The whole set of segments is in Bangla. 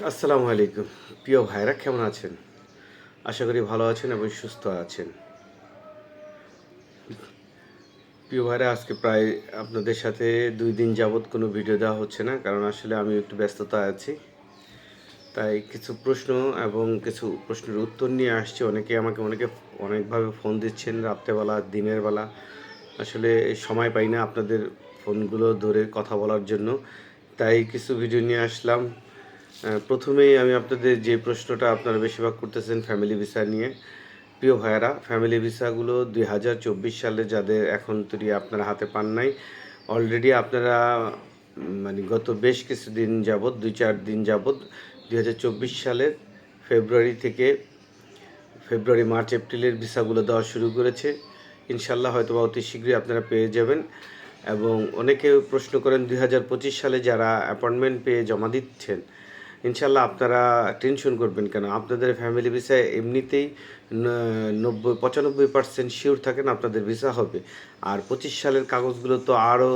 আসসালামু আলাইকুম। প্রিয় ভাইরা কেমন আছেন? আশা করি ভালো আছেন এবং সুস্থ আছেন। প্রিয় ভাইরা, আজকে প্রায় আপনাদের সাথে দুই দিন যাবৎ কোনো ভিডিও দেওয়া হচ্ছে না, কারণ আসলে আমি একটু ব্যস্ততা আছি। তাই কিছু প্রশ্ন এবং কিছু প্রশ্নের উত্তর নিয়ে আসছে। অনেকে আমাকে অনেকে অনেকভাবে ফোন দিচ্ছেন রাত্রেবেলা, দিনের বেলা। আসলে সময় পাই না আপনাদের ফোনগুলো ধরে কথা বলার জন্য। তাই কিছু ভিডিও নিয়ে আসলাম। প্রথমেই আমি আপনাদের যে প্রশ্নটা আপনারা বেশিরভাগ করতেছেন ফ্যামিলি ভিসা নিয়ে, প্রিয় ভাইয়েরা ফ্যামিলি ভিসাগুলো দুই হাজার চব্বিশ সালে যাদের এখন তৈরি আপনারা হাতে পান নাই অলরেডি আপনারা মানে গত বেশ কিছুদিন যাবৎ, দুই চার দিন যাবৎ, দুই হাজার চব্বিশ সালের ফেব্রুয়ারি থেকে ফেব্রুয়ারি, মার্চ, এপ্রিলের ভিসাগুলো দেওয়া শুরু করেছে। ইনশাল্লাহ হয়তো বা অতি শীঘ্রই আপনারা পেয়ে যাবেন এবং অনেকে প্রশ্ন করেন দুই হাজার পঁচিশ সালে যারা অ্যাপয়েন্টমেন্ট পেয়ে জমা দিচ্ছেন ইনশাল্লাহ আপনারা টেনশন করবেন কেন? আপনাদের ফ্যামিলি ভিসায় এমনিতেই নব্বই, পঁচানব্বই পার্সেন্ট শিওর থাকেন আপনাদের ভিসা হবে। আর পঁচিশ সালের কাগজগুলো তো আরও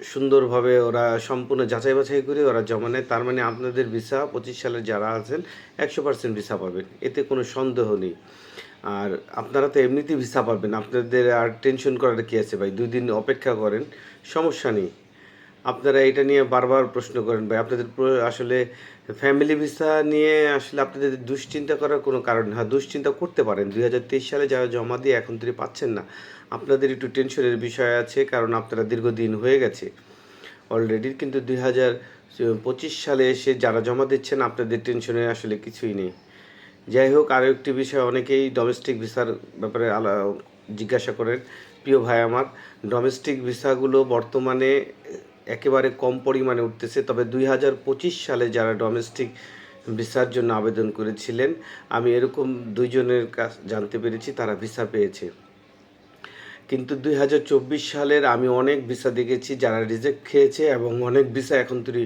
সুন্দরভাবে ওরা সম্পূর্ণ যাচাই বাছাই করে ওরা জমা নেয়। তার মানে আপনাদের ভিসা পঁচিশ সালের যারা আছেন, একশো পার্সেন্ট ভিসা পাবেন। এতে কোনো সন্দেহ নেই। আর আপনারা তো এমনিতেই ভিসা পাবেন। আপনাদের আর টেনশন করার কি আছে ভাই? দুই দিন অপেক্ষা করেন, সমস্যা নেই। আপনারা এটা নিয়ে বারবার প্রশ্ন করেন ভাই, আপনাদের আসলে ফ্যামিলি ভিসা নিয়ে আসলে আপনাদের দুশ্চিন্তা করার কোনো কারণ। হ্যাঁ দুশ্চিন্তা করতে পারেন। দুই হাজার তেইশ সালে যারা জমা দিয়ে এখন তিনি পাচ্ছেন না, আপনাদের একটু টেনশনের বিষয় আছে, কারণ আপনারা দীর্ঘদিন হয়ে গেছে অলরেডি কিন্তু দুই হাজার পঁচিশ সালে এসে যারা জমা দিচ্ছেন, আপনাদের টেনশনের আসলে কিছুই নেই। যাই হোক, আরও একটি বিষয়, অনেকেই ডোমেস্টিক ভিসার ব্যাপারে আলা জিজ্ঞাসা করেন। প্রিয় ভাই আমার ডোমেস্টিক ভিসাগুলো বর্তমানে একেবারে কম পরিমাণে উঠতেছে। তবে দুই হাজার পঁচিশ সালে যারা ডোমেস্টিক ভিসার জন্য আবেদন করেছিলেন, আমি এরকম দুইজনের কাছ জানতে পেরেছি, তারা ভিসা পেয়েছে। কিন্তু দুই হাজার চব্বিশ সালের আমি অনেক ভিসা দেখেছি যারা রিজেক্ট খেয়েছে এবং অনেক ভিসা এখন তুই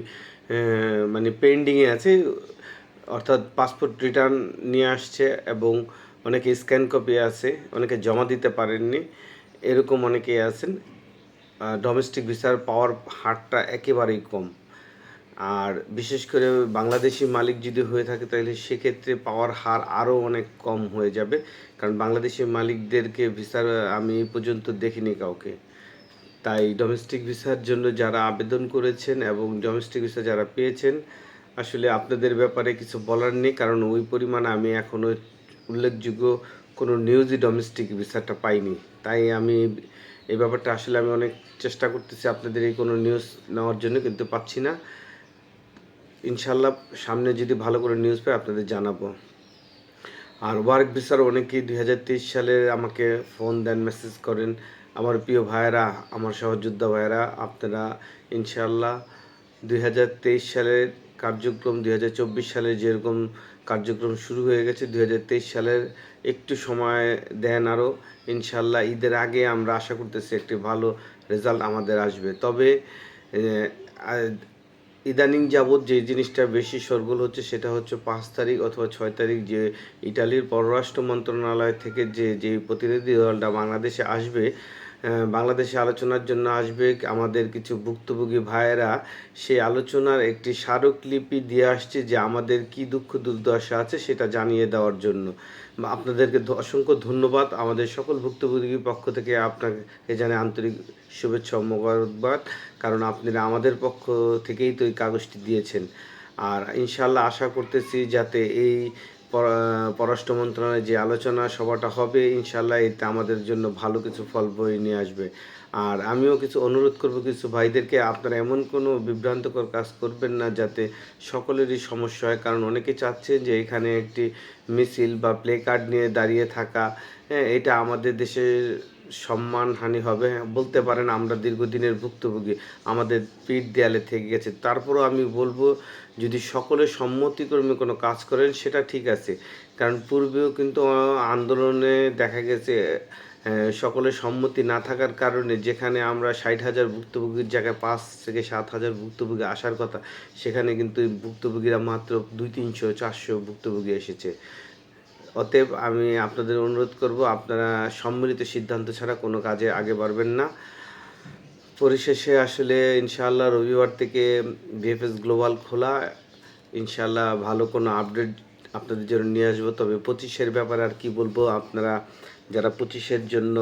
মানে পেন্ডিংয়ে আছে। অর্থাৎ পাসপোর্ট রিটার্ন নিয়ে আসছে এবং অনেকে স্ক্যান কপি আছে, অনেকে জমা দিতে পারেননি, এরকম অনেকেই আছেন। ডোমেস্টিক ভিসার পাওয়ার হারটা একেবারেই কম। আর বিশেষ করে বাংলাদেশি মালিক যদি হয়ে থাকে, তাহলে সেক্ষেত্রে পাওয়ার হার আরও অনেক কম হয়ে যাবে। কারণ বাংলাদেশি মালিকদেরকে ভিসার আমি এই পর্যন্ত দেখিনি কাউকে। তাই ডোমেস্টিক ভিসার জন্য যারা আবেদন করেছেন এবং ডোমেস্টিক ভিসা যারা পেয়েছেন, আসলে আপনাদের ব্যাপারে কিছু বলার নেই। কারণ ওই পরিমাণ আমি এখনও উল্লেখযোগ্য কোনো নিউজই ডোমেস্টিক ভিসাটা পাইনি। তাই আমি এই ব্যাপারটা আসলে আমি অনেক চেষ্টা করতেছি আপনাদের এই কোনো নিউজ নেওয়ার জন্য, কিন্তু পাচ্ছি না। ইনশাল্লাহ সামনে যদি ভালো করে নিউজ পাই, আপনাদের জানাব। আর ওয়ার্ক ভিসার অনেকেই দুই হাজার তেইশ সালে আমাকে ফোন দেন মেসেজ করেন। আমার প্রিয় ভাইয়েরা, আমার সহযোদ্ধা ভাইয়েরা, আপনারা ইনশাল্লাহ দুই হাজার তেইশ সালের কার্যক্রম, দুই হাজার চব্বিশ সালে যেরকম কার্যক্রম শুরু হয়ে গেছে দুই হাজার তেইশ সালের একটু সময় দেন আরও। ইনশাল্লাহ ঈদের আগে আমরা আশা করতেছি একটি ভালো রেজাল্ট আমাদের আসবে। তবে ইদানিং যাবৎ যে জিনিসটা বেশি সরগোল হচ্ছে সেটা হচ্ছে পাঁচ তারিখ অথবা ছয় তারিখ যে ইটালির পররাষ্ট্র মন্ত্রণালয় থেকে যে যে প্রতিনিধি দলটা বাংলাদেশে আসবে বাংলাদেশে আলোচনার জন্য আসবে আমাদের কিছু ভুক্তভোগী ভাইয়েরা। সেই আলোচনার একটি স্মারকলিপি দিয়ে আসছে যে আমাদের কি দুঃখ দুর্দশা আছে সেটা জানিয়ে দেওয়ার জন্য। আপনাদেরকে অসংখ্য ধন্যবাদ। আমাদের সকল ভুক্তভোগীর পক্ষ থেকে আপনাকে জানে আন্তরিক শুভেচ্ছা মোবারকবাদ, কারণ আপনারা আমাদের পক্ষ থেকেই তো এই কাগজটি দিয়েছেন। আর ইনশাল্লাহ আশা করতেছি যাতে এই পররাষ্ট্র মন্ত্রণালয়ে যে আলোচনা সভাটা হবে ইনশাল্লাহ এতে আমাদের জন্য ভালো কিছু ফল বই নিয়ে আসবে। আর আমিও কিছু অনুরোধ করব কিছু ভাইদেরকে, আপনারা এমন কোনো বিভ্রান্তকর কাজ করবেন না যাতে সকলেরই সমস্যা হয়। কারণ অনেকে চাচ্ছেন যে এখানে একটি মিছিল বা প্লে কার্ড নিয়ে দাঁড়িয়ে থাকা হ্যাঁ এটা আমাদের দেশের সম্মানহানি হবে। বলতে পারেন আমরা দীর্ঘদিনের ভুক্তভোগী, আমাদের পিঠ দেয়ালে থেকে গেছে। তারপরও আমি বলব, যদি সকলে সম্মতিক্রমে কোনো কাজ করেন, সেটা ঠিক আছে। কারণ পূর্বেও কিন্তু আন্দোলনে দেখা গেছে সকলের সম্মতি না থাকার কারণে যেখানে আমরা ষাট হাজার ভুক্তভোগীর জায়গায় পাঁচ থেকে সাত হাজার ভুক্তভোগী আসার কথা, সেখানে কিন্তু ভুক্তভোগীরা মাত্র দুই, তিনশো, চারশো ভুক্তভোগী এসেছে। অতএব আমি আপনাদের অনুরোধ করব, আপনারা সম্মিলিত সিদ্ধান্ত ছাড়া কোনো কাজে আগে বাড়বেন না। পরিশেষে আসলে ইনশাআল্লাহ রবিবার থেকে বিএফএস গ্লোবাল খোলা। ইনশাল্লাহ ভালো কোনো আপডেট আপনাদের জন্য নিয়ে আসব। তবে পঁচিশের ব্যাপারে আর কি বলব, আপনারা যারা পঁচিশের জন্য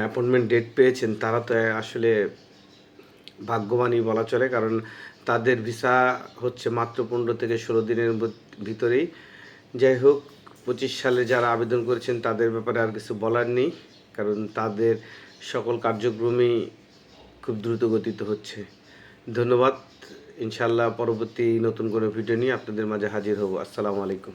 অ্যাপয়েন্টমেন্ট ডেট পেয়েছেন, তারা তো আসলে ভাগ্যবানই বলা চলে। কারণ তাদের ভিসা হচ্ছে মাত্র পনেরো থেকে ষোলো দিনের ভিতরেই। যাই হোক, পঁচিশ সালে যারা আবেদন করেছেন তাদের ব্যাপারে আর কিছু বলার নেই, কারণ তাদের সকল কার্যক্রমই খুব দ্রুত গতিত হচ্ছে। ধন্যবাদ। ইনশাল্লাহ পরবর্তী নতুন কোনো ভিডিও নিয়ে আপনাদের মাঝে হাজির হব। আসসালামু আলাইকুম।